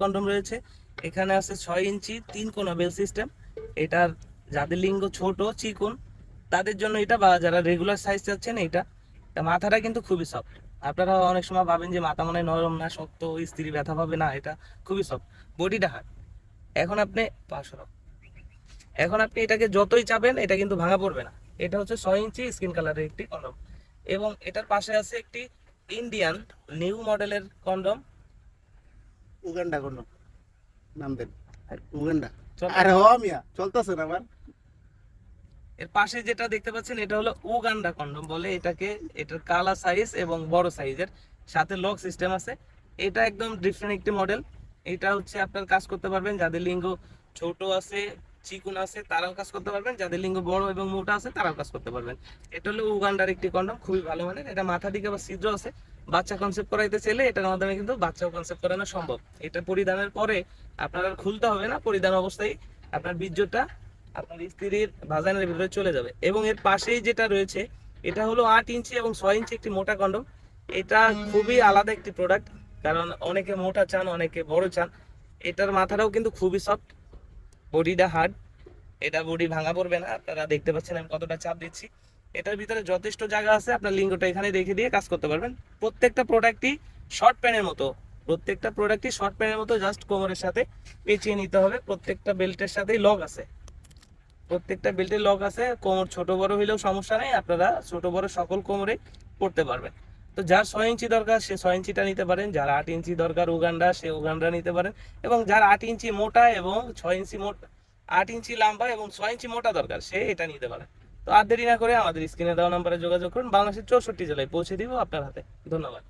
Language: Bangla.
কন্ডম রয়েছে। এখানে আছে ছয় ইঞ্চি, তিন কোনা বেল সিস্টেম। এটার যাদের লিঙ্গ ছোট, চিকন। তাদের জন্য এটা বা যারা রেগুলার সাইজ চাচ্ছেন এটা মাথাটা কিন্তু খুবই সফট আপনারা অনেক সময় ভাবেন যে মাথা মনে নরম না, শক্ত, স্ত্রী ব্যথা পাবে না, এটা খুবই সফট বডিটা হার্ড এখন আপনি পাঁচশো এখন আপনি এটাকে যতই চাবেন এটা কিন্তু ভাঙা পড়বে না। এটা হচ্ছে ছয় ইঞ্চি স্কিন কালারের একটি কন্ডম। এবং এটার পাশে আছে একটি ইন্ডিয়ান নিউ মডেলের কন্ডম। উগান্ডা কোন। নাম দেন। উগান্ডা। আরে হ মিয়া চলতেছে না আমার এর পাশে যেটা দেখতে পাচ্ছেন এটা হলো উগান্ডা কন্ডম বলে এটাকে। এটার কালার সাইজ এবং বড় সাইজের সাথে লক সিস্টেম আছে। এটা একদম ডিফারেন্ট একটি মডেল এটা হচ্ছে আপনার কাজ করতে পারবেন যাদের লিঙ্গ ছোট আছে চিকুন আছে তারাও কাজ করতে পারবেন। যাদের লিঙ্গ বড় এবং মোটা আছে তারাও কাজ করতে পারবেন। এটা হলো উগান্ডার একটি কন্ডম খুবই ভালো মানের। এটা মাথা দিকে আবার ছিদ্র আছে। বাচ্চা কনসেপ্ট করাইতে চাইলে এটার মাধ্যমে কিন্তু বাচ্চাও কনসেপ্ট করানো সম্ভব। এটা পরিধানের পরে আপনার আর খুলতে হবে না, পরিধান অবস্থায় আপনার বীর্যটা আপনার স্ত্রীর ভাজানের ভিতরে চলে যাবে। এবং এর পাশেই যেটা রয়েছে, এটা হলো আট ইঞ্চি এবং ছয় ইঞ্চি একটি মোটা কন্ডম এটা খুবই আলাদা একটি প্রোডাক্ট কারণ অনেকে মোটা চান, অনেকে বড় চান। এটার মাথাটাও কিন্তু খুবই সফট বডিটা হার্ড এটা বডি ভাঙা পড়বে না। আপনারা দেখতে পাচ্ছেন আমি কতটা চাপ দিচ্ছি। এটার ভিতরে যথেষ্ট জায়গা আছে, আপনার লিঙ্গটা এখানে রেখে দিয়ে কাজ করতে পারবেন। প্রত্যেকটা প্রোডাক্টই শর্ট প্যানের মতো। প্রত্যেকটা প্রোডাক্টই শর্ট প্যানের মতো জাস্ট কোমরের সাথে পেঁচিয়ে নিতে হবে। প্রত্যেকটা বেল্টের সাথেই লক আছে। প্রত্যেকটা বেল্টের লক আছে, কোমর ছোট বড় হইলেও সমস্যা নেই, আপনারা ছোট বড় সকল কোমরে পড়তে পারবেন। তো যার ছয় ইঞ্চি দরকার, সে ছয় ইঞ্চিটা নিতে পারেন, যার আট ইঞ্চি দরকার উগান্ডা, সে উগান্ডা নিতে পারেন। এবং যার আট ইঞ্চি মোটা এবং ছয় ইঞ্চি মোটা, আট ইঞ্চি লম্বা এবং ছয় ইঞ্চি মোটা দরকার, সে এটা নিতে পারে তো আর দেরি না করে আমাদের স্ক্রিনে দেওয়া নাম্বারে যোগাযোগ করুন। বাংলাদেশের চৌষট্টি জেলায় পৌঁছে দিব আপনার হাতে। ধন্যবাদ।